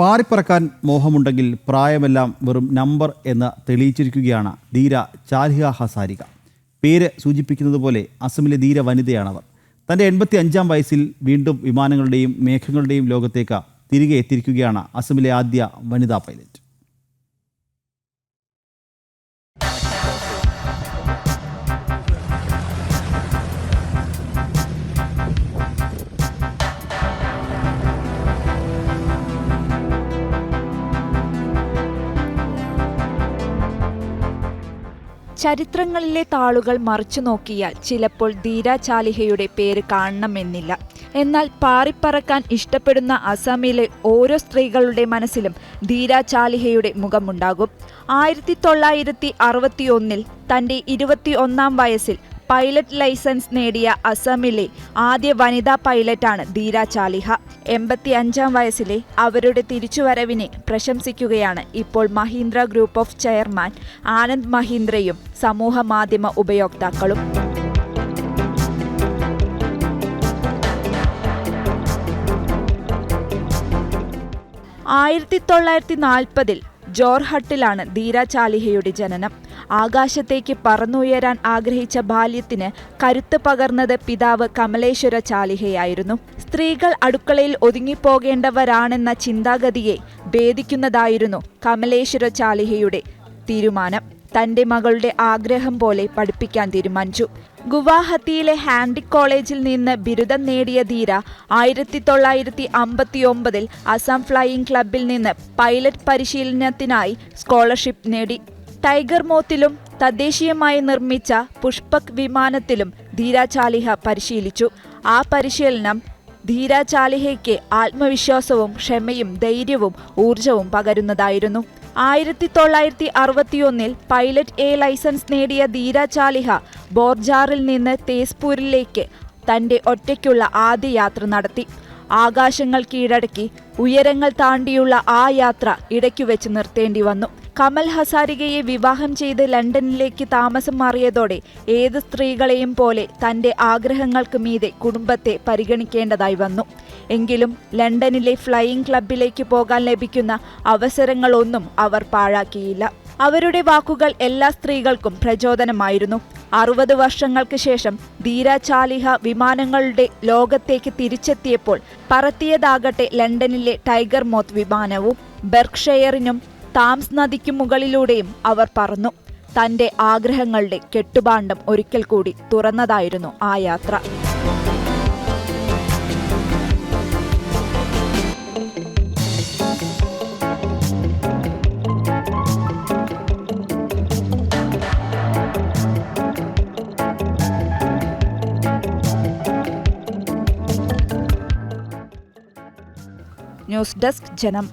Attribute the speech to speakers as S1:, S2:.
S1: പാറിപ്പറക്കാൻ മോഹമുണ്ടെങ്കിൽ പ്രായമെല്ലാം വെറും നമ്പർ എന്ന് തെളിയിച്ചിരിക്കുകയാണ് ധീര ചാലിഹ ഹസാരിക. പേര് സൂചിപ്പിക്കുന്നത് പോലെ അസമിലെ ധീര വനിതയാണവർ. തന്റെ എൺപത്തി അഞ്ചാം വയസ്സിൽ വീണ്ടും വിമാനങ്ങളുടെയും മേഘങ്ങളുടെയും ലോകത്തേക്ക് തിരികെ എത്തിയിരിക്കുകയാണ് അസമിലെ ആദ്യ വനിതാ പൈലറ്റ്.
S2: ചരിത്രങ്ങളിലെ താളുകൾ മറിച്ചു നോക്കിയാൽ ചിലപ്പോൾ ധീരാചാലിഹയുടെ പേര് കാണണമെന്നില്ല. എന്നാൽ പാറിപ്പറക്കാൻ ഇഷ്ടപ്പെടുന്ന അസമിലെ ഓരോ സ്ത്രീകളുടെ മനസ്സിലും ധീരാചാലിഹയുടെ മുഖമുണ്ടാകും. ആയിരത്തി തൊള്ളായിരത്തി അറുപത്തി ഒന്നിൽ തന്റെ ഇരുപത്തി ഒന്നാം വയസ്സിൽ പൈലറ്റ് ലൈസൻസ് നേടിയ അസമിലെ ആദ്യ വനിതാ പൈലറ്റാണ് ധീര ചാലിഹ. എൺപത്തി അഞ്ചാം വയസ്സിലെ അവരുടെ തിരിച്ചുവരവിനെ പ്രശംസിക്കുകയാണ് ഇപ്പോൾ Mahindra group of chairman Anand മഹീന്ദ്രയും സമൂഹ മാധ്യമ ഉപയോക്താക്കളും. ആയിരത്തി തൊള്ളായിരത്തി നാൽപ്പതിൽ ജോർഹട്ടിലാണ് ധീര ചാലിഹയുടെ ജനനം. ആകാശത്തേക്ക് പറന്നുയരാൻ ആഗ്രഹിച്ച ബാല്യത്തിന് കരുത്ത് പകർന്നത് പിതാവ് കമലേശ്വര ചാലിഹയായിരുന്നു. സ്ത്രീകൾ അടുക്കളയിൽ ഒതുങ്ങിപ്പോകേണ്ടവരാണെന്ന ചിന്താഗതിയെ ഭേദിക്കുന്നതായിരുന്നു കമലേശ്വര ചാലിഹയുടെ തീരുമാനം. തന്റെ മകളുടെ ആഗ്രഹം പോലെ പഠിപ്പിക്കാൻ തീരുമാനിച്ചു. ഗുവാഹത്തിയിലെ ഹാൻഡി കോളേജിൽ നിന്ന് ബിരുദം നേടിയ ധീര ആയിരത്തി തൊള്ളായിരത്തി അമ്പത്തി ഒമ്പതിൽ അസം ഫ്ലൈയിംഗ് ക്ലബിൽ നിന്ന് പൈലറ്റ് പരിശീലനത്തിനായി സ്കോളർഷിപ്പ് നേടി. ടൈഗർ മോത്തിലും തദ്ദേശീയമായി നിർമ്മിച്ച പുഷ്പക് വിമാനത്തിലും ധീര ചാലിഹ പരിശീലിച്ചു. ആ പരിശീലനം ധീര ചാലിഹയ്ക്ക് ആത്മവിശ്വാസവും ക്ഷമയും ധൈര്യവും ഊർജവും പകരുന്നതായിരുന്നു. ആയിരത്തി തൊള്ളായിരത്തി അറുപത്തിയൊന്നിൽ പൈലറ്റ് എ ലൈസൻസ് നേടിയ ധീര ചാലിഹ ബോർജാറിൽ നിന്ന് തേസ്പൂരിലേക്ക് തന്റെ ഒറ്റയ്ക്കുള്ള ആദ്യ യാത്ര നടത്തി. ആകാശങ്ങൾ കീഴടക്കി ഉയരങ്ങൾ താണ്ടിയുള്ള ആ യാത്ര ഇടയ്ക്കു വെച്ച് നിർത്തേണ്ടി വന്നു. കമൽ ഹസാരികയെ വിവാഹം ചെയ്ത് ലണ്ടനിലേക്ക് താമസം മാറിയതോടെ ഏത് സ്ത്രീകളെയും പോലെ തന്റെ ആഗ്രഹങ്ങൾക്ക് മീതെ കുടുംബത്തെ പരിഗണിക്കേണ്ടതായി വന്നു. എങ്കിലും ലണ്ടനിലെ ഫ്ലൈയിംഗ് ക്ലബിലേക്ക് പോകാൻ ലഭിക്കുന്ന അവസരങ്ങളൊന്നും അവർ പാഴാക്കിയില്ല. അവരുടെ വാക്കുകൾ എല്ലാ സ്ത്രീകൾക്കും പ്രചോദനമായിരുന്നു. അറുപത് വർഷങ്ങൾക്ക് ശേഷം ധീര ചാലിഹ വിമാനങ്ങളുടെ ലോകത്തേക്ക് തിരിച്ചെത്തിയപ്പോൾ പറത്തിയതാകട്ടെ ലണ്ടനിലെ ടൈഗർ മോത്ത് വിമാനവും ബെർക്ഷെയറിനും താംസ് നദിക്കും മുകളിലൂടെയും അവർ പറന്നു. തന്റെ ആഗ്രഹങ്ങളുടെ കെട്ടുപാണ്ഡം ഒരിക്കൽ കൂടി തുറന്നതായിരുന്നു ആ യാത്ര. ന്യൂസ് ഡെസ്ക് ജനം